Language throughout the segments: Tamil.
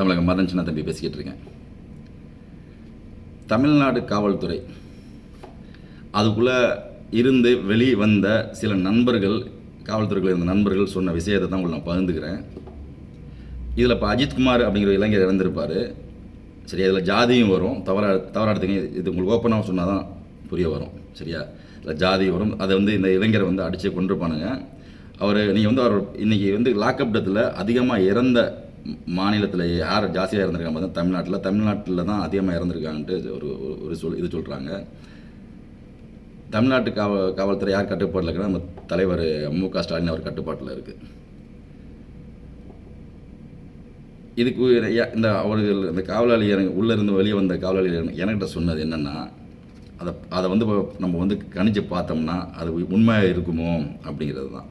தமிழக மதன் சின்ன தம்பி பேசிக்கிட்டு இருக்கேன். தமிழ்நாடு காவல்துறை அதுக்குள்ளே இருந்து வெளியே வந்த சில நண்பர்கள் காவல்துறையில் இருந்த நண்பர்கள் சொன்ன விஷயத்தை தான் உங்களுக்கு நான் பகிர்ந்துக்கிறேன். இதில் இப்போ அஜித்குமார் அப்படிங்கிற இளைஞர் இறந்திருப்பார். சரி அதில் ஜாதியும் வரும். தவறா தவறாக எடுத்துங்க இது உங்களுக்கு ஓப்பனாக சொன்னால் தான் புரிய வரும். சரியா? இதில் ஜாதி வரும். அதை வந்து இந்த இளைஞரை வந்து அடித்து கொண்டிருப்பானுங்க அவர் நீங்கள் வந்து அவர் இன்றைக்கி வந்து லாக்அப் டெத்தில் அதிகமாக இறந்த மாநிலத்தில் யார் ஜாஸ்தியாக இறந்துருக்காங்க பார்த்தா தமிழ்நாட்டில். தமிழ்நாட்டில் தான் அதிகமாக இறந்துருக்காங்கன்ட்டு ஒரு ஒரு- சொல் இது சொல்கிறாங்க தமிழ்நாட்டு காவல் காவல்துறை யார் கட்டுப்பாட்டில் இருக்குன்னா நம்ம தலைவர் மு க ஸ்டாலின் அவர் கட்டுப்பாட்டில் இருக்குது இதுக்கு இந்த அவர்கள் இந்த காவலாளி எனக்கு உள்ளே இருந்து வெளியே வந்த காவலாளி என்கிட்ட சொன்னது என்னென்னா அதை அதை வந்து நம்ம வந்து கணிச்சு பார்த்தோம்னா அது உண்மையாக இருக்குமோ அப்படிங்கிறது தான்.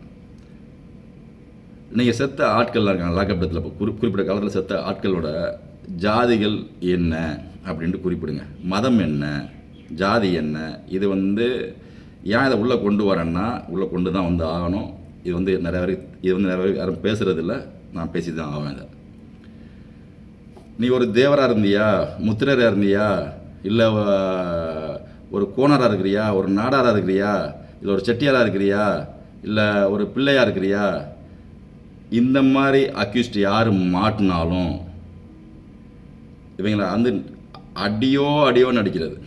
நீங்கள் செத்த ஆட்கள்லாம் இருக்காங்க லாக்கப்டத்தில் இப்போ குறி குறிப்பிட்ட காலத்தில் செத்த ஆட்களோட ஜாதிகள் என்ன அப்படின்ட்டு குறிப்பிடுங்க. மதம் என்ன ஜாதி என்ன இது வந்து ஏன் இதை உள்ளே கொண்டு வரேன்னா உள்ளே கொண்டு தான் வந்து ஆகணும். இது வந்து நிறைய பேர் இது வந்து நிறைய பேர் யாரும் பேசுகிறதில்ல நான் பேசி தான் ஆவேன் இதை. நீ ஒரு தேவராக இருந்தியா? முத்திரராக இருந்தியா? இல்லை ஒரு கோணராக இருக்கிறியா? ஒரு நாடாராக இருக்கிறியா? இல்லை ஒரு செட்டியாராக இருக்கிறியா? இல்லை ஒரு பிள்ளையாக இருக்கிறியா? இந்த மாதிரி அக்யூஸ்ட் யார் மாட்டினாலும் இவங்களை வந்து அடியோ அடியோன்னு அடிக்கிறது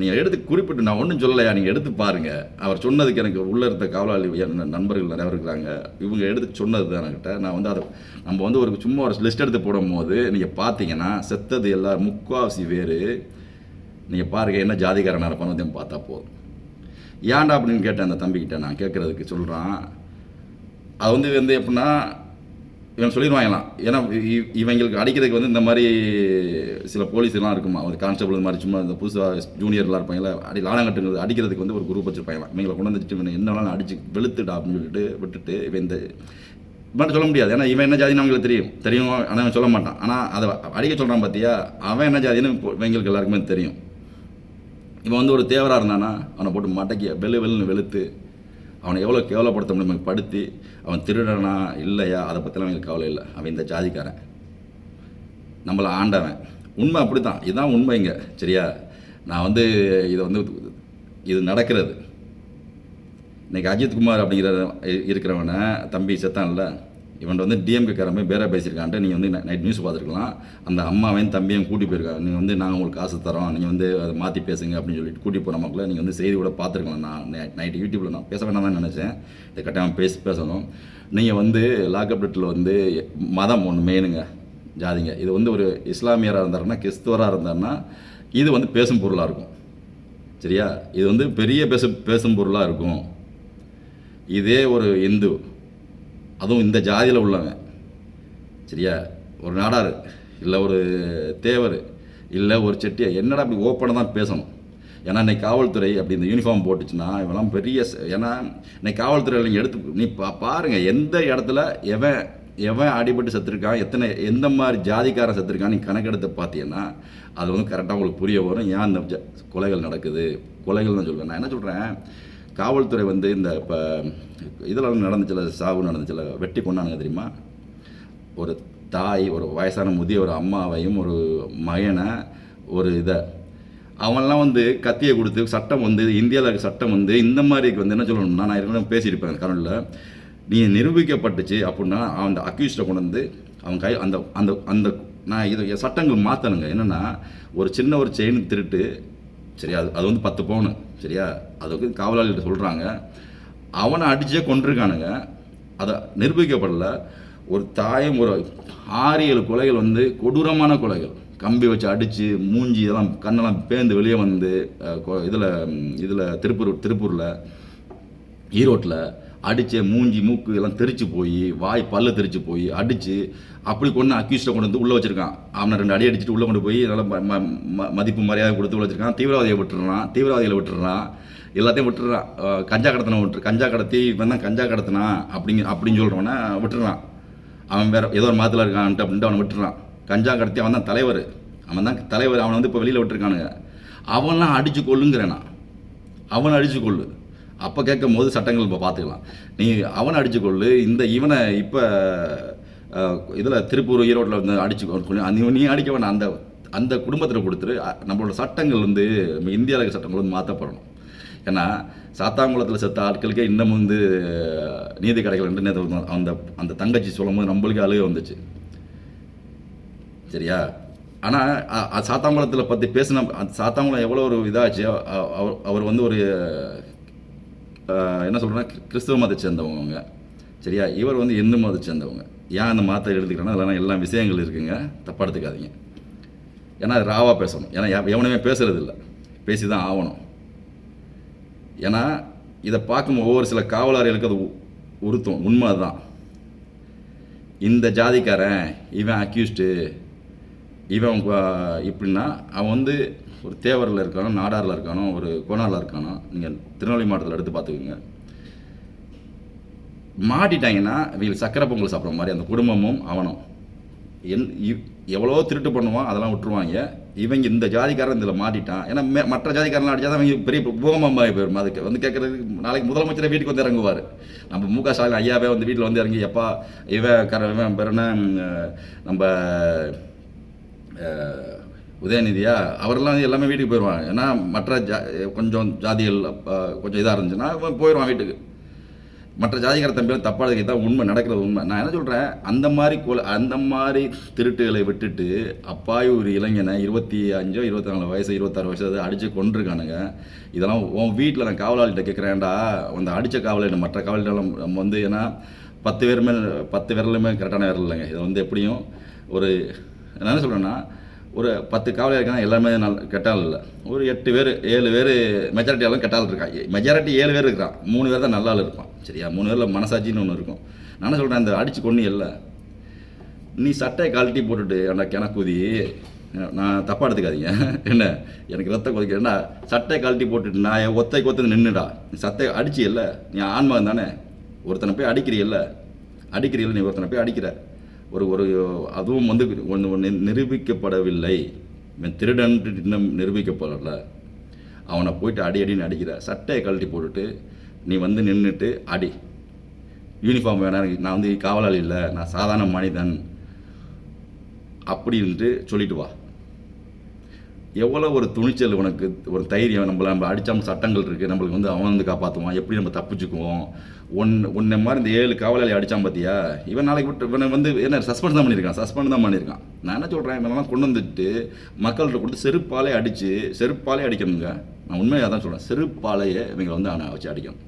நீங்கள் எடுத்து குறிப்பிட்டு நான் ஒன்றும் சொல்லலையா? நீங்கள் எடுத்து பாருங்கள் அவர் சொன்னதுக்கு எனக்கு உள்ளே இருந்த காவலாளி நண்பர்கள் நிறைய இருக்கிறாங்க. இவங்க எடுத்து சொன்னது தான் என்கிட்ட. நான் வந்து அதை நம்ம வந்து ஒரு சும்மா ஒரு லிஸ்ட் எடுத்து போடும்போது நீங்கள் பார்த்தீங்கன்னா செத்தது எல்லாம் முக்காவாசி வேறு நீங்கள் பாருங்கள் என்ன ஜாதிகாரனாக இருப்பான்னு வந்து பார்த்தா போதும். ஏன்டா அப்படின்னு கேட்டேன் அந்த தம்பிக்கிட்ட நான் கேட்குறதுக்கு சொல்கிறான் அது வந்து வந்து எப்படின்னா இவன் சொல்லிடுவாங்களாம் ஏன்னா இ- இவங்களுக்கு அடிக்கிறதுக்கு வந்து இந்த மாதிரி சில போலீஸ்லாம் இருக்குமா? ஒரு கான்ஸ்டபிள் இந்த மாதிரி சும்மா இந்த புதுசாக ஜூனியர்லாம் இருப்பாங்களா அடி லாடங்கட்டுங்கிறது அடிக்கிறதுக்கு வந்து ஒரு குரூப் வச்சுருப்பாங்களாம் இவங்களை கொண்டு வந்துட்டு இவனை என்ன வேணாலும் அடிச்சு வெளுத்துடா அப்படின்னு சொல்லிட்டு விட்டுட்டு இவன் இந்த சொல்ல முடியாது. ஏன்னா இவன் என்ன ஜாதின்னு அவங்களுக்கு தெரியும். தெரியும் ஆனால் அவன் சொல்ல மாட்டான். ஆனால் அதை அடிக்க சொல்கிறான் பார்த்தியா அவன் என்ன ஜாதின்னு இவங்களுக்கு எல்லாருக்குமே தெரியும். இவன் வந்து ஒரு தேவராக இருந்தானா அவனை போட்டு மடக்கி வெளு வெளுன்னு வெளுத்து அவனை எவ்வளோ கேவலப்படுத்த முடியும் படுத்தி அவன் திருடனா இல்லையா? அதை பற்றிலாம் அவங்களுக்கு கவலை இல்லை. அவன் இந்த ஜாதிக்காரன். நம்மளை ஆண்டவன். உண்மை அப்படி தான் இதுதான் உண்மைங்க சரியா? நான் வந்து இதை வந்து இது நடக்கிறது. இன்னைக்கு அஜித்குமார் அப்படிங்கிற இருக்கிறவனை தம்பி செத்தான்ல இவன் வந்து டிஎம்கே காரமே பேரா பேசியிருக்கான்ட்டு நீங்கள் வந்து நைட் நியூஸ் பார்த்துருக்கலாம். அந்த அம்மாவையும் தம்பியும் கூட்டி போயிருக்காங்க. நீங்கள் வந்து நாங்கள் உங்களுக்கு காசு தரோம் நீங்கள் வந்து அதை மாற்றி பேசுங்க அப்படின்னு சொல்லிட்டு கூட்டி போகிற மக்களை நீங்கள் வந்து செய்தி கூட பார்த்துருக்கலாம். நான் நைட் யூடியூப்பில் நான் பேச வேண்டாம் தான் நினச்சேன். இதை கட்டாயம் பேசி பேசணும். நீங்கள் வந்து லாக்அப் டெட்டில் வந்து மதம் ஒன்று மெயினுங்க ஜாதிங்க. இது வந்து ஒரு இஸ்லாமியராக இருந்தாருன்னா கிறிஸ்துவராக இருந்தாருன்னா இது வந்து பேசும் பொருளாக இருக்கும். சரியா? இது வந்து பெரிய பேசு பேசும் பொருளாக இருக்கும். இதே ஒரு இந்து அதுவும் இந்த ஜாதியில் உள்ளவன். சரியா? ஒரு நாடார் இல்லை ஒரு தேவர் இல்லை ஒரு செட்டியா என்னடா அப்படி ஓப்பனாக தான் பேசணும்? ஏன்னா இன்னைக்கு காவல்துறை அப்படி இந்த யூனிஃபார்ம் போட்டுச்சுன்னா இவெல்லாம் பெரிய ஏன்னா இன்னைக்கு காவல்துறையில் நீங்கள் எடுத்து நீ பா பாருங்கள் எந்த இடத்துல எவன் எவன் அடிபட்டு செத்துருக்கான் எத்தனை எந்த மாதிரி ஜாதிக்காரன் செத்துருக்கான் நீ கணக்கெடுத்து பார்த்தீங்கன்னா அது வந்து கரெக்டாக உங்களுக்கு புரிய வரும். ஏன் இந்த கொலைகள் நடக்குது? கொலைகள் தான் சொல்லுவேன் நான் என்ன சொல்கிறேன் காவல்துறை வந்து இந்த இப்போ இதெல்லாம் நடந்துச்சுல சாவு நடந்துச்சுல வெட்டி கொண்டானுங்க தெரியுமா? ஒரு தாய் ஒரு வயசான முதிய ஒரு அம்மாவையும் ஒரு மகனை ஒரு இதை. அவன்லாம் வந்து கத்தியை கொடுத்து சட்டம் வந்து இந்தியாவில் இருக்க சட்டம் வந்து இந்த மாதிரி வந்து என்ன சொல்லணும்னா நான் ஏற்கனவே பேசியிருப்பேன் கரண்டில் நீ நிரூபிக்கப்பட்டுச்சு அப்படின்னா அந்த அக்யூஸ்டை கொண்டு வந்து அவன் கை அந்த அந்த அந்த நான் இது சட்டங்கள் மாற்றணுங்க என்னென்னா ஒரு சின்ன ஒரு செயின் திருட்டு சரியா? அது அது வந்து பத்து பவுனு. சரியா? அது வந்து காவலாளிகிட்ட சொல்கிறாங்க அவனை அடிச்சே கொண்டிருக்கானுங்க அதை நிரூபிக்கப்படல. ஒரு தாயும் ஒரு ஆறு ஏழு கொலைகள் வந்து கொடூரமான கொலைகள். கம்பி வச்சு அடித்து மூஞ்சி இதெல்லாம் கண்ணெல்லாம் பேந்து வெளியே வந்து இதில் இதில் திருப்பூர் திருப்பூரில் ஈரோட்டில் அடித்த மூஞ்சி மூக்கு எல்லாம் தெரிச்சு போய் வாய் பல்லு தெரிச்சு போய் அடித்து அப்படி கொண்டு அக்யூஸ்டை கொண்டு வந்து உள்ளே வச்சிருக்கான். அவனை ரெண்டு அடி அடிச்சுட்டு உள்ளே கொண்டு போய் நல்லா ம- ம- ம- மதிப்பு மரியாதை கொடுத்து உள்ள வச்சிருக்கான். தீவிரவாதியை விட்டுறான். தீவிரவாதிகளை விட்டுறான். எல்லாத்தையும் விட்டுறான். கஞ்சா கடத்தின விட்டு கஞ்சா கடத்தி இவன் தான் கஞ்சா கடத்தினா அப்படிங்க அப்படின்னு சொல்கிறவன விட்டுறான். அவன் வேறு ஏதோ ஒரு மாதத்தில் இருக்கான்ட்டு அப்படின்ட்டு அவனை விட்டுறான். கஞ்சா கடத்தி அவன் தான் தலைவர். அவன் தான் தலைவர். அவனை வந்து இப்போ வெளியில் விட்டுருக்கானுங்க. அவன்லாம் அடித்து கொள்ளுங்கிறேனா நான் அவனை அடிச்சு கொள்ளு அப்போ கேட்கும் போது சட்டங்கள் இப்போ பார்த்துக்கலாம் நீ அவனை அடிச்சுக்கொள்ளு இந்த இவனை இப்போ இதில் திருப்பூர் ஈரோட்டில் வந்து அடிச்சு நீ அடிக்க வேணாம் அந்த அந்த குடும்பத்தில் கொடுத்துரு நம்மளோட சட்டங்கள் வந்து நம்ம இந்தியாவில் சட்டங்கள் வந்து மாற்றப்படணும் ஏன்னா சாத்தாங்குளத்தில் செத்த ஆட்களுக்கே இன்னும் வந்து நீதி கிடைக்கலன்ட்டு அந்த அந்த தங்கச்சி சொல்லும்போது நம்மளுக்கு அழுக வந்துச்சு. சரியா? ஆனால் சாத்தாங்குளத்தில் பற்றி பேசின சாத்தாங்குளம் எவ்வளோ ஒரு இதாச்சு அவர் அவர் வந்து ஒரு என்ன சொல்கிறேன்னா கிறிஸ்தவ மதத்தை சேர்ந்தவங்க அவங்க. சரியா? இவர் வந்து இந்து மதத்தை சேர்ந்தவங்க. ஏன் அந்த மதத்தை எழுதிக்கிறேன்னா அதெல்லாம் எல்லா விஷயங்கள் இருக்குங்க. தப்பாக எடுத்துக்காதீங்க. ஏன்னா அது ராவாக பேசணும். ஏன்னா எவ- எவனுமே பேசுறது இல்லை பேசி தான் ஆகணும். ஏன்னா இதை பார்க்கும் ஒவ்வொரு சில காவலாளிகளுக்கு அது உ- உறுத்தும். உண்மை அதுதான் இந்த ஜாதிக்காரன் இவன் அக்யூஸ்டு இவன் இப்படின்னா அவன் வந்து ஒரு தேவரில் இருக்கானோ நாடாரில் இருக்கானோ ஒரு கோணாரில் இருக்கானோ நீங்கள் திருநெல்வேலி மாவட்டத்தில் எடுத்து பார்த்துக்குங்க மாட்டிட்டாங்கன்னா இவங்களுக்கு சக்கரை பொங்கல் சாப்பிட்ற மாதிரி அந்த குடும்பமும் அவனும் என் இவ்- திருட்டு பண்ணுவான் அதெல்லாம் விட்டுருவாங்க. இவங்க இந்த ஜாதிக்காரன் இதில் மாட்டிட்டான். ஏன்னா மற்ற ஜாதிக்காரன் அடிச்சா அவங்க பெரிய பூகம்பமாகி போயிடும். அதுக்கு வந்து கேட்குறதுக்கு நாளைக்கு முதலமைச்சரை வீட்டுக்கு வந்து இறங்குவார். நம்ம மு க ஸ்டாலின் ஐயாவே வந்து வீட்டில் வந்து இறங்கி எப்பா இவன் கர இவன் பேர் நம்ம உதயநிதியா அவரெல்லாம் வந்து எல்லாமே வீட்டுக்கு போயிடுவாங்க ஏன்னா மற்ற ஜா கொஞ்சம் ஜாதிகள் கொஞ்சம் இதாக இருந்துச்சுன்னா போயிடுவான் வீட்டுக்கு. மற்ற ஜாதிகார தம்பிகள் தப்பாக தான் உண்மை நடக்கிறது உண்மை. நான் என்ன சொல்கிறேன் அந்த மாதிரி கொலை அந்த மாதிரி திருட்டுகளை விட்டுட்டு அப்பாவி ஒரு இளைஞனை இருபத்தி அஞ்சோ இருபத்தி நாலு வயசு இருபத்தாறு வயசு அதை அடித்து கொண்டிருக்கானுங்க இதெல்லாம் உன் வீட்டில் நான் காவலாளிகிட்ட கேட்குறேன்டா அந்த அடித்த காவலாளி மற்ற காவலாளிகளும் நம்ம வந்து ஏன்னா பத்து பேருமே பத்து விரலுமே கரெக்டான விரல் இல்லைங்க. இதை வந்து எப்படியும் ஒரு நான் என்ன சொல்கிறேன்னா ஒரு பத்து காவலர் இருக்காங்க எல்லாமே நல்ல கெட்டால் இல்லை ஒரு எட்டு பேர் ஏழு பேர் மெஜாரிட்டி எல்லாம் கெட்டால் இருக்கான் மெஜாரிட்டி ஏழு பேர் இருக்கிறான். மூணு பேர் தான் நல்லா இருப்பான். சரியா? மூணு பேரில் மனசாட்சின்னு ஒன்று இருக்கும். நான் என்ன சொல்கிறேன் அந்த அடிச்சு கொண்டு இல்லை. நீ சட்டையை கழட்டி போட்டுட்டு அந்த கிணக்குதி நான் தப்பாக எடுத்துக்காதீங்க. என்ன? எனக்கு ரத்த கொதிக்க என்ன? சட்டையை கழட்டி போட்டுட்டு நான் ஒத்தை கொத்து நின்றுடா நீ சட்டை அடிச்சு இல்லை. நீ ஆன்மகன் தானே. ஒருத்தனை போய் அடிக்கிறீல்ல அடிக்கிறீல்ல நீ ஒருத்தனை போய் அடிக்கிற. ஒரு ஒரு அதுவும் வந்து ஒன்று ஒன்று நிரூபிக்கப்படவில்லை. இவன் திருடன் இன்னும் நிரூபிக்கப்படல. அவனை போயிட்டு அடி அடின்னு அடிக்கிற. சட்டையை கழட்டி போட்டுட்டு நீ வந்து நின்றுட்டு அடி. யூனிஃபார்ம் வேணாம் நான் வந்து காவலாளி இல்லை நான் சாதாரண மனிதன். அப்படின்ட்டு சொல்லிட்டு வா. எவ்வளோ ஒரு துணிச்சல் உனக்கு ஒரு தைரியம். நம்மளை நம்ம அடித்தாம சட்டங்கள் இருக்குது நம்மளுக்கு வந்து அவன் வந்து காப்பாற்றுவான் எப்படி நம்ம தப்பிச்சுக்குவோம்? ஒன் உன்னை மாதிரி இந்த ஏழு காவலாளி அடித்தான் பார்த்தியா இவன் நாளைக்கு விட்டு இவனை வந்து என்ன சஸ்பெண்ட் தான் பண்ணியிருக்கான் சஸ்பெண்ட் தான் பண்ணியிருக்கான். நான் என்ன சொல்கிறேன் இவனெல்லாம் கொண்டு வந்துட்டு மக்கள்கிட்ட கொடுத்து செருப்பாலே அடித்து செருப்பாலே அடிக்கணுங்க. நான் உண்மையாக தான் சொல்கிறேன் செருப்பாலேயே இவங்களை வந்து அவனை வச்சு அடிக்கணும்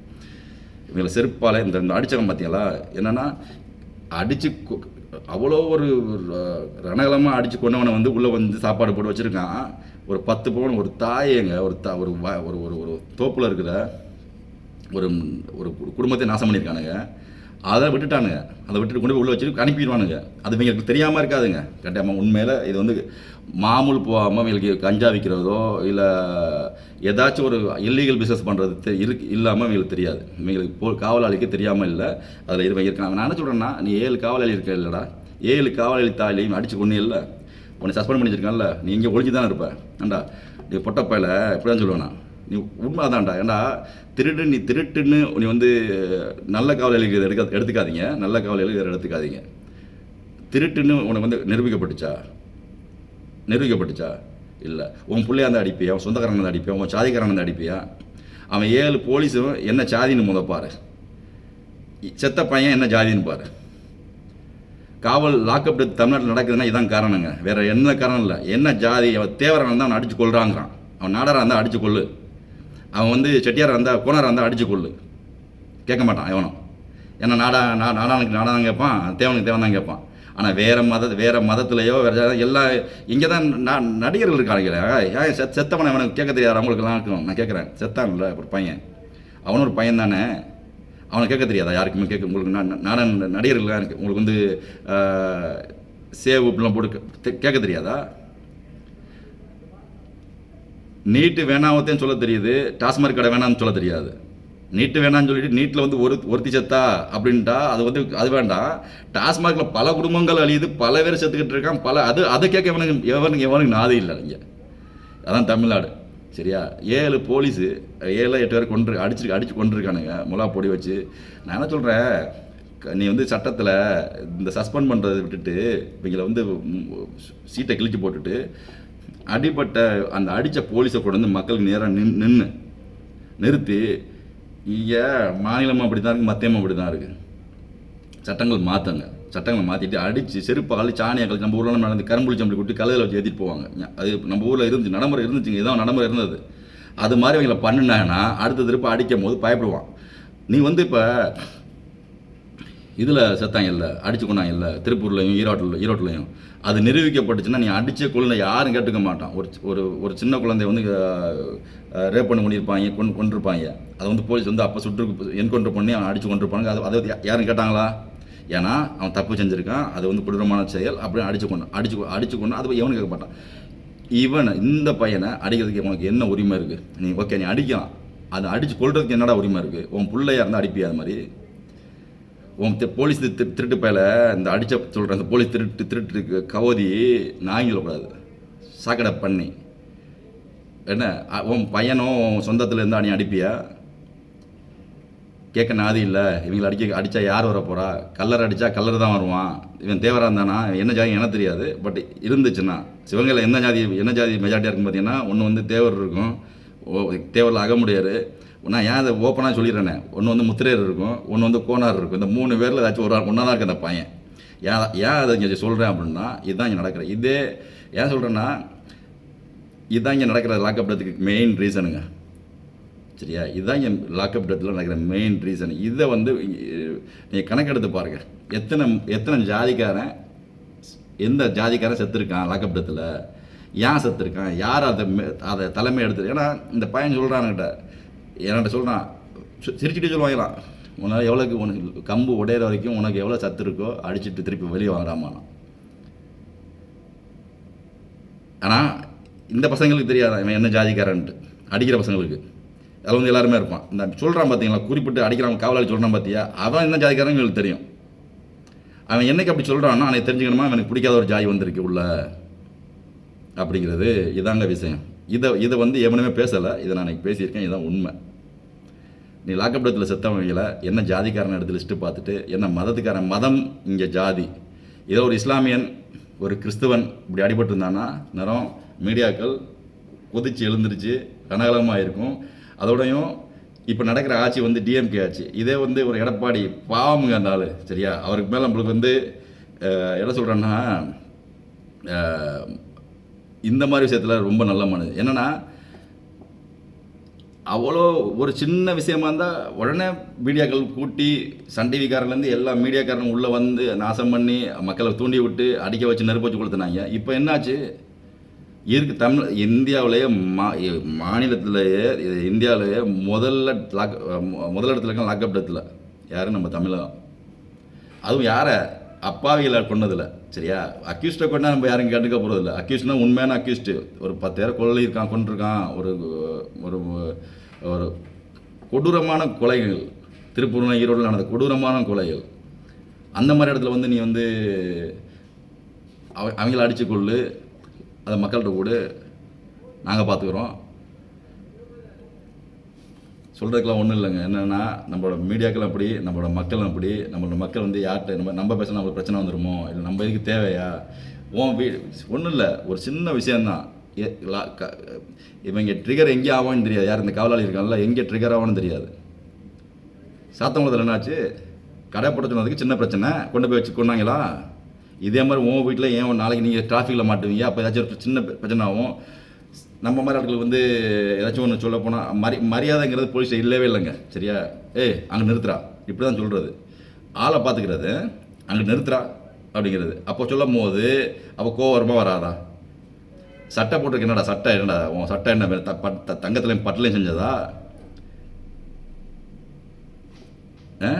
இவங்களை செருப்பாலே இந்த இந்த அடித்தவன் பார்த்தீங்களா என்னென்னா அடித்து அவ்வளோ ஒரு ரணகலமாக அடித்து கொண்டவனை வந்து உள்ளே வந்து சாப்பாடு போட்டு வச்சுருக்கான். ஒரு பத்து பவுன் ஒரு தாயங்க ஒரு தா ஒரு வ- ஒரு ஒரு ஒரு தோப்பில் இருக்கிற ஒரு ஒரு குடும்பத்தை நாசம் பண்ணியிருக்கானுங்க. அதை விட்டுட்டானுங்க. அதை விட்டுட்டு கொண்டு போய் உள்ளே வச்சுட்டு அனுப்பிடுவானுங்க. அது இவங்களுக்கு தெரியாமல் இருக்காதுங்க. கட்டாயமாக உண்மையில் இது வந்து மாமூல் போகாமல் இவங்களுக்கு கஞ்சா விற்கிறதோ இல்லை ஏதாச்சும் ஒரு இல்லீகல் பிஸ்னஸ் பண்ணுறது தெ இல்லாமல் இவங்களுக்கு தெரியாது. இவங்களுக்கு போ காவலாளிக்கு தெரியாமல் இல்லை. அதில் இருவங்க இருக்காங்க. நான் என்ன சொல்கிறேன்னா நீ ஏழு காவலாளி இருக்க இல்லைடா. ஏழு காவலாளி தாலியும் அடிச்சு கொண்டு இல்லை. உன்னை சஸ்பெண்ட் பண்ணி வச்சிருக்கான்ல. நீ இங்கே ஒழிஞ்சு தான் இருப்ப. ஏண்டா? நீ பொட்டப்பையில் இப்படி தான் சொல்லுவேன் நான். நீ உண்மை ஏன்னா ஏண்டா திருடு நீ திருட்டுன்னு நீ வந்து நல்ல காவலாளிக்கு இதை எடுக்க எடுத்துக்காதீங்க. நல்ல காவலாளிக்கு இதை எடுத்துக்காதீங்க. திருட்டுன்னு உனக்கு வந்து நிரூபிக்கப்பட்டுச்சா? நிரூபிக்கப்பட்டுச்சா? இல்லை. உன் பிள்ளையா இருந்தால் அடிப்பியா? உன் சொந்தக்காரன் இருந்தால் அடிப்பியா? உன் சாதிக்காரன் இருந்தால் அடிப்பியா? அவன் ஏழு போலீஸும் என்ன ஜாதின்னு முதப்பாரு செத்த பையன் என்ன ஜாதின்னு பாரு. காவல் லாக்அப் டெத் தமிழ்நாட்டில் நடக்குதுன்னா இதான் காரணங்க. வேற என்ன காரணம் இல்லை. என்ன ஜாதி அவன் தேவரான் இருந்தால் அவன் அடிச்சு கொள்றாங்கிறான் அவன் நாடாரா இருந்தால் அடிச்சு கொள்ளு அவன் வந்து செட்டியார் இருந்தால் கோனார் இருந்தால் அடிச்சு கொள்ளு கேட்க மாட்டான் எவனும். ஏன்னா நாடா நா நாடானுக்கு நாடாதான் கேட்பான் தேவனுக்கு தேவன் தான் கேட்பான். ஆனால் வேறு மத வேறு மதத்துலையோ வேற எல்லா இங்கே தான் நான் நடிகர்கள் இருக்காங்களே ஏன் செத் செத்தவனை அவனுக்கு கேட்க தெரியாது அவங்களுக்குலாம் இருக்கும் நான் கேட்குறேன் செத்தான்ல ஒரு பையன். அவனும் ஒரு பையன் தானே? அவனை கேட்க தெரியாதா? யாருக்குமே கேட்க உங்களுக்கு நான் நாடன் நடிகர்கள்லாம் இருக்குது உங்களுக்கு வந்து சேவ் இப்படிலாம் போட்டு கேட்க தெரியாதா? நீட்டு வேணாமத்தையும் சொல்ல தெரியுது டாஸ்மார்க் கடை வேணாம்னு சொல்ல தெரியாது. நீட்டு வேணாம்னு சொல்லிட்டு நீட்டில் வந்து ஒரு ஒருத்தி செத்தா அப்படின்ட்டா அது வந்து அது வேண்டாம் டாஸ்மார்க்கில் பல குடும்பங்கள் அழியுது பல பேர் செத்துக்கிட்டு இருக்கான் பல அது அதை கேட்க எவனுக்கு எவனுக்கு எவனுக்கு நாதே இல்லை இங்கே. அதான் தமிழ்நாடு. சரியா? ஏழு போலீஸு ஏழு எட்டு பேர் கொண்டு அடிச்சு அடிச்சு கொண்டிருக்கானுங்க முலா பொடி வச்சு. நான் என்ன சொல்கிறேன் க- நீ வந்து சட்டத்தில் இந்த சஸ்பெண்ட் பண்ணுறதை விட்டுட்டு இவங்களை வந்து சீட்டை கிழிச்சு போட்டுட்டு அடிபட்ட அந்த அடித்த போலீஸை கொண்டு வந்து மக்களுக்கு நேராக நின் நின்று நிறுத்தி இங்கே மாநிலமும் அப்படி தான் இருக்குது மத்தியமும் அப்படி தான் இருக்குது சட்டங்கள் மாற்றுங்க சட்டங்களை மாற்றிட்டு அடித்து செருப்பால் சாணியை கழிச்சு நம்ம ஊரில் நடந்து கரும்புளி சம்பளி கொட்டி கலையில் வச்சு ஏற்றிட்டு போவாங்க. அது நம்ம ஊரில் இருந்துச்சு நடைமுறை இருந்துச்சுங்க இதான் நடைமுறை இருந்தது. அது மாதிரி அவங்கள பண்ணினாங்கன்னா அடுத்த திருப்ப அடிக்கும் போது பயப்படுவான். நீ வந்து இப்போ இதில் செத்தாங்க இல்லை அடிச்சு கொண்டாங்க இல்லை திருப்பூர்லையும் ஈரோட்டில் ஈரோட்டிலையும். அது நிரூபிக்கப்பட்டுச்சுன்னா நீ அடித்த குழந்தை யாரும் கேட்டுக்க மாட்டான். ஒரு ஒரு ஒரு சின்ன குழந்தைய வந்து ரேப் பண்ணி பண்ணியிருப்பாங்க கொண்டு கொண்டிருப்பாங்க அதை வந்து போலீஸ் வந்து அப்போ சுற்று என்கவுண்டர் பண்ணி அவன் அடித்து கொண்டிருப்பாங்க அது அதை யாரும் கேட்டாங்களா? ஏன்னா அவன் தப்பு செஞ்சுருக்கான். அது வந்து கொடூரமான செயல். அப்படியே அடிச்சு கொண்டு அடிச்சு கொ- அடிச்சு கொண்டு அது எவனும் கேட்க மாட்டான். இவன் இந்த பையனை அடிக்கிறதுக்கு உனக்கு என்ன உரிமை இருக்குது நீ ஓகே நீ அடிக்கலாம். அதை அடித்து கொள்றதுக்கு என்னடா உரிமை இருக்குது உன் பிள்ளையாக இருந்தால் அடிப்பியா அது மாதிரி? உன் போலீஸ் திரு திருட்டு பயில இந்த அடிச்ச சொல்கிற அந்த போலீஸ் திருட்டு திருட்டு கவோதி நான் சொல்லக்கூடாது. சாக்கடை பண்ணி. என்ன உன் பையனும் உன் சொந்தத்தில் இருந்தா நீ அடிப்பியா? கேட்க நாதி இல்லை இவங்களை அடிக்க அடித்தா யார் வர போகிறா கல்லர் அடித்தா கல்லர் தான் வருவான். இவன் தேவராக இருந்தானா? இவன் என்ன ஜாதி எனக்கு தெரியாது. பட் இருந்துச்சுன்னா சிவங்கையில் என்ன ஜாதி என்ன ஜாதி மெஜாரிட்டியாக இருக்குன்னு பார்த்தீங்கன்னா ஒன்று வந்து தேவர் இருக்கும். ஓ தேவரில் அகமுடையார். நான் ஏன் அதை ஓப்பனாக சொல்லிடுறேனே? ஒன்று வந்து முத்திரையர் இருக்கும் ஒன்று வந்து கோனார் இருக்கும். இந்த மூணு பேரில் ஏதாச்சும் ஒரு ஒன்றா தான் இருக்கு அந்த பையன். ஏன் ஏன் அதை இங்கே சொல்கிறேன் அப்படின்னா இதுதான் இங்கே நடக்கிற. இதே ஏன் சொல்கிறேன்னா இதுதான் இங்கே நடக்கிற லாக்அப் டெத்துக்கு மெயின் ரீசனுங்க சரியா? இதுதான் என் லாக்அப் டெத்தில் நடக்கிற மெயின் ரீசன் இதை வந்து நீங்கள் கணக்கெடுத்து பாருங்கள் எத்தனை எத்தனை ஜாதிக்காரன் எந்த ஜாதிக்காரன் செத்துருக்கான் லாக்அப் டெத்தில் ஏன் செத்துருக்கான்? யார் அதை அதை தலைமை எடுத்து ஏன்னா இந்த பையன் சொல்கிறான்கிட்ட என்கிட்ட சொல்கிறான் சிரிச்சுட்டு சொல்லுவாங்களாம். உன்னால் எவ்வளோக்கு உனக்கு கம்பு உடையிற வரைக்கும் உனக்கு எவ்வளோ சத்து இருக்கோ அடிச்சுட்டு திருப்பி வெளியே வாங்குறாமான் ஆனால் இந்த பசங்களுக்கு தெரியாதான் இவன் என்ன ஜாதிக்காரன்ட்டு? அடிக்கிற பசங்களுக்கு. அதில் வந்து எல்லாருமே இருப்பான். இந்த சொல்கிறான் பார்த்தீங்களா குறிப்பிட்டு அடிக்கிறான் காவலாளி சொல்கிறான் பார்த்தியா அவன் என்ன ஜாதிக்காரன் இவங்களுக்கு தெரியும். அவன் என்னைக்கு அப்படி சொல்கிறான்னா அவனை தெரிஞ்சுக்கணுமா? எனக்கு பிடிக்காத ஒரு ஜாதி வந்திருக்கு உள்ள. அப்படிங்கிறது இதாங்க விஷயம். இதை இதை வந்து எவனுமே பேசலை. இதை நான் இன்னைக்கு பேசியிருக்கேன். இதுதான் உண்மை. நீ லாக்அப் டெத்தில் செத்தவங்கள என்ன ஜாதிக்காரன் எடுத்து லிஸ்ட்டு பார்த்துட்டு என்ன மதத்துக்காரன் மதம் இங்கே ஜாதி. ஏதோ ஒரு இஸ்லாமியன் ஒரு கிறிஸ்துவன் இப்படி அடிபட்டிருந்தானா நேரம் மீடியாக்கள் கொதிச்சு எழுந்திருச்சு கனகலமாக இருக்கும். அதோடையும் இப்போ நடக்கிற ஆட்சி வந்து டிஎம்கே ஆட்சி இதே வந்து ஒரு எடப்பாடி பாவமுங்க அந்த சரியா? அவருக்கு மேலே நம்மளுக்கு வந்து என்ன சொல்கிறேன்னா இந்த மாதிரி விஷயத்தில் ரொம்ப நல்ல மனது என்னென்னா அவ்வளோ ஒரு சின்ன விஷயமா இருந்தால் உடனே மீடியாக்கள் கூட்டி சன் டிவிக்காரர்லேருந்து எல்லா மீடியாக்காரனும் உள்ளே வந்து நாசம் பண்ணி மக்களை தூண்டி விட்டு அடிக்க வச்சு நெருப்பு வச்சு கொடுத்துனாங்க இப்போ என்னாச்சு? இருக்கு தமிழ் இந்தியாவிலேயே மா மாநிலத்திலேயே இந்தியாவிலேயே முதல்ல லாக் முதல் முதலிடத்துல இருக்க லாக்அப் இடத்துல யார்? நம்ம தமிழகம். அதுவும் யாரை? அப்பாவிகளை கொண்டதில்ல சரியா? அக்யூஸ்டை கொண்டா நம்ம யாரும் கேட்டுக்க போகிறதில்ல அக்யூஸ்ட்னா உண்மையான அக்யூஸ்டு ஒரு பத்து பேரை கொள்ளை இருக்கான் கொண்டிருக்கான் ஒரு ஒரு ஒரு கொடூரமான கொலைகள். திருப்பூர்ல ஈரோடில் நடந்த கொடூரமான கொலைகள். அந்த மாதிரி இடத்துல வந்து நீ வந்து அவ அவங்கள அடிச்சு கொள்ளு அதை மக்கள்கிட்ட கூட. நாங்கள் பார்த்துக்குறோம் சொல்கிறதுக்கெலாம் ஒன்றும் இல்லைங்க. என்னென்னா நம்மளோட மீடியாக்கள் அப்படி நம்மளோட மக்கள் அப்படி நம்மளோட மக்கள் வந்து யார்கிட்ட நம்ம நம்ம பேச நம்மளுக்கு பிரச்சனை வந்துருமோ? இல்லை நம்ம இதுக்கு தேவையா? உன் வீ ஒன்றும் இல்லை. ஒரு சின்ன விஷயந்தான் இவங்க ட்ரிகர் எங்கே ஆவான்னு தெரியாது. யார் இந்த காவலாளி இருக்காங்கல்ல எங்கே ட்ரிகர் ஆவான்னு தெரியாது. சாத்தங்குளத்தில் என்னாச்சு? கடை போட சொன்னதுக்கு சின்ன பிரச்சனை. கொண்டு போய் வச்சு கொண்டாங்களா இதே மாதிரி உன் வீட்டில் ஏன் நாளைக்கு நீங்கள் டிராஃபிக்கில் மாட்டுவீங்க? அப்போ ஏதாச்சும் ஒரு சின்ன பிரச்சனை ஆகும். நம்ம மாதிரி ஆட்கள் வந்து ஏதாச்சும் ஒன்று சொல்ல போனால் மரி மரியாதைங்கிறது போலீஸ் இல்லவே இல்லைங்க. சரியா? ஏய் அங்கே நிறுத்துறா இப்படி தான் சொல்கிறது ஆளை பார்த்துக்கிறது அங்கே நிறுத்துறா அப்படிங்கிறது. அப்போ சொல்லும் போது அப்போ கோவரமாக வராதா? சட்டை போட்டிருக்கு என்னடா சட்டை என்னடா? உன் சட்டை என்ன த- பட்- தங்கத்துலையும் பட்டிலையும் செஞ்சதா? ஆ?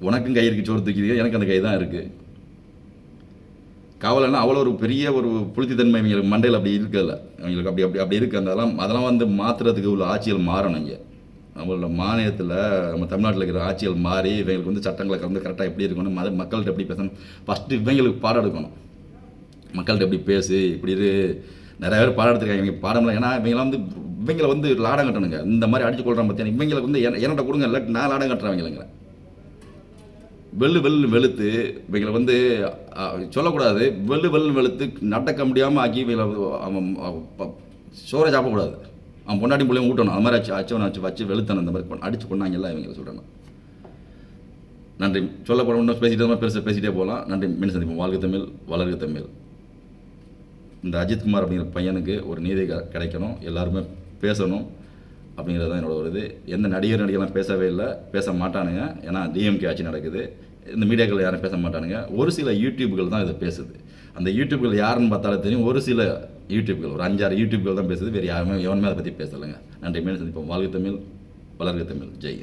உனக்கும் கை இருக்கு சோறு தூக்கிது எனக்கு அந்த கை தான் இருக்குது கவலைன்னா அவ்வளோ ஒரு பெரிய ஒரு புழுத்தித்தன்மை இவங்களுக்கு மண்டையில் அப்படி இருக்கல. அவங்களுக்கு அப்படி அப்படி அப்படி இருக்குது அதெல்லாம் அதெல்லாம் வந்து மாற்றுறதுக்கு உள்ள ஆட்சிகள் மாறணும் இங்கே. நம்மளோட மாநிலத்தில் நம்ம தமிழ்நாட்டில் இருக்கிற ஆட்சிகள் மாறி இவங்களுக்கு வந்து சட்டங்களை கலந்து கரெக்டாக எப்படி இருக்கணும் மத மக்கள்கிட்ட எப்படி பேசணும் ஃபஸ்ட்டு இவங்களுக்கு பாடம் எடுக்கணும். மக்கள்கிட்ட எப்படி பேசு இப்படி இரு. நிறைய பேர் பாடம் எடுத்துருக்காங்க இவங்க பாடம்லாம் ஏன்னா இவங்களாம் வந்து இவங்களை வந்து லாடம் கட்டணுங்க. இந்த மாதிரி அடிச்சு கொள்கிறேன் பார்த்தீங்கன்னா இவங்களுக்கு வந்து என்னோட கொடுங்க இல்லை நான் லாடம் கட்டுறேன் இவங்களுங்கிறேன் வெள்ளு வெள்ளு வெளுத்து இவங்களை வந்து சொல்லக்கூடாது. வெள்ளு வெள்ளு வெளுத்து நடக்க முடியாமல் ஆக்கி இவங்களை அவன் சோறை சாப்பிடக்கூடாது. அவன் பொண்டாட்டி பிள்ளையும் ஊட்டணும். அது மாதிரி அச்சு அச்சவனை வச்சு வச்சு வெளுத்தணும் அந்த மாதிரி அடிச்சு கொண்டாங்க எல்லாம் இவங்களை சொல்கிறேன் நன்றி. சொல்ல போன இன்னும் பேசிட்டே இருந்தா பெருசாக பேசிட்டே போகலாம். நன்றி. மீன் சந்திப்போம். வாழ்க தமிழ் வளர்க தமிழ். இந்த அஜித்குமார் அப்படிங்கிற பையனுக்கு ஒரு நீதி க- கிடைக்கணும். எல்லாருமே பேசணும். அப்படிங்கிறது தான் என்னோட ஒரு இது. எந்த நடிகர் நடிகர்லாம் பேசவே இல்லை. பேச மாட்டானுங்க. ஏன்னா டிஎம்கே ஆட்சி நடக்குது. இந்த மீடியாக்கள் யாரும் பேச மாட்டானுங்க. ஒரு சில யூடியூப்கள் தான் இதை பேசுது. அந்த யூடியூப்கள் யாருன்னு பார்த்தாலும் தெரியும். ஒரு சில யூடியூப்கள் ஒரு அஞ்சாறு யூடியூப்கள் தான் பேசுது. வேறு யாருமே எவனுமே அதை பற்றி பேசலைங்க. நன்றி. மீன் சந்திப்போம். வாழ்க தமிழ் வளர்க தமிழ். ஜெய்